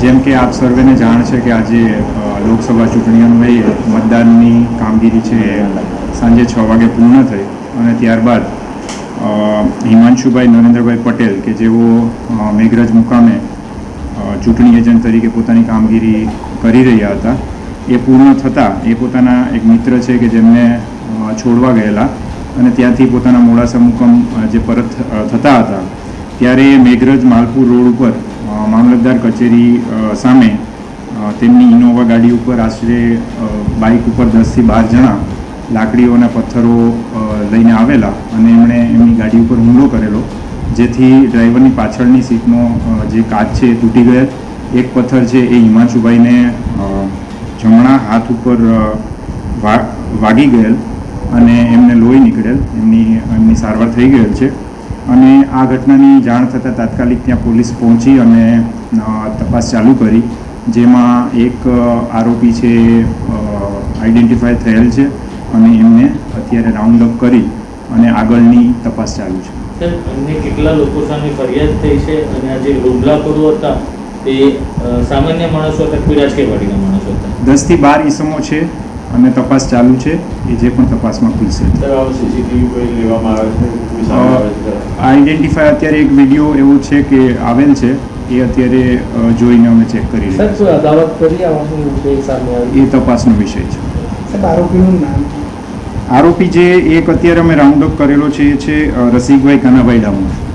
જેમ કે આપ સર્વેને જાણ છે કે આજે લોકસભા ચૂંટણી અન્વયે મતદાનની કામગીરી છે એ સાંજે છ વાગે પૂર્ણ થઈ અને ત્યારબાદ હિમાંશુભાઈ નરેન્દ્રભાઈ પટેલ કે જેઓ મેઘરજ મુકામે ચૂંટણી એજન્ટ તરીકે પોતાની કામગીરી કરી રહ્યા હતા, એ પૂર્ણ થતાં એ પોતાના એક મિત્ર છે કે જેમને છોડવા ગયેલા અને ત્યાંથી પોતાના મોડાસા મુકામ જે પરત થતા હતા, ત્યારે મેઘરજ માલપુર રોડ ઉપર મામલતદાર કચેરી સામે તેમની ઇનોવા ગાડી ઉપર આશરે બાઇક ઉપર દસથી બાર જણા લાકડીઓના પથ્થરો લઈને આવેલા અને એમણે એમની ગાડી ઉપર હુમલો કરેલો, જેથી ડ્રાઈવરની પાછળની સીટનો જે કાચ છે એ તૂટી ગયેલ એક પથ્થર છે એ હિમાંશુભાઈને જમણા હાથ ઉપર વાગી ગયેલ અને એમને લોહી નીકળેલ. એમની એમની સારવાર થઈ ગયેલ છે. અને આ ઘટનાની જાણ થતાં તાત્કાલિક ત્યાં પોલીસ પહોંચી અને તપાસ ચાલુ કરી જેમાં એક આરોપી છે આઈડેન્ટિફાય થયેલ છે અને એમને અત્યારે રાઉન્ડ અપ કરી અને આગળની તપાસ ચાલુ છે. અન્ય કેટલા લોકો સામે ફરિયાદ થઈ છે અને આ જે હુમલાખોરો હતા તે સામાન્ય માણસો હતા કે રાજકીય માણસો હતા? દસથી બાર ઈસમો છે અને તપાસ ચાલુ છે એ જે પણ તપાસમાં ખુલશે. આઈડેન્ટિફાય અત્યારે એક વીડિયો એવો છે કે આવેલ છે એ અત્યારે જોઈને અમે ચેક કરી એ તપાસનો વિષય છે. આરોપીનું નામ? આરોપી જે એક અત્યારે અમે રાઉન્ડ અપ કરેલો છે એ છે રસિકભાઈ કાનાભાઈ ડામોર.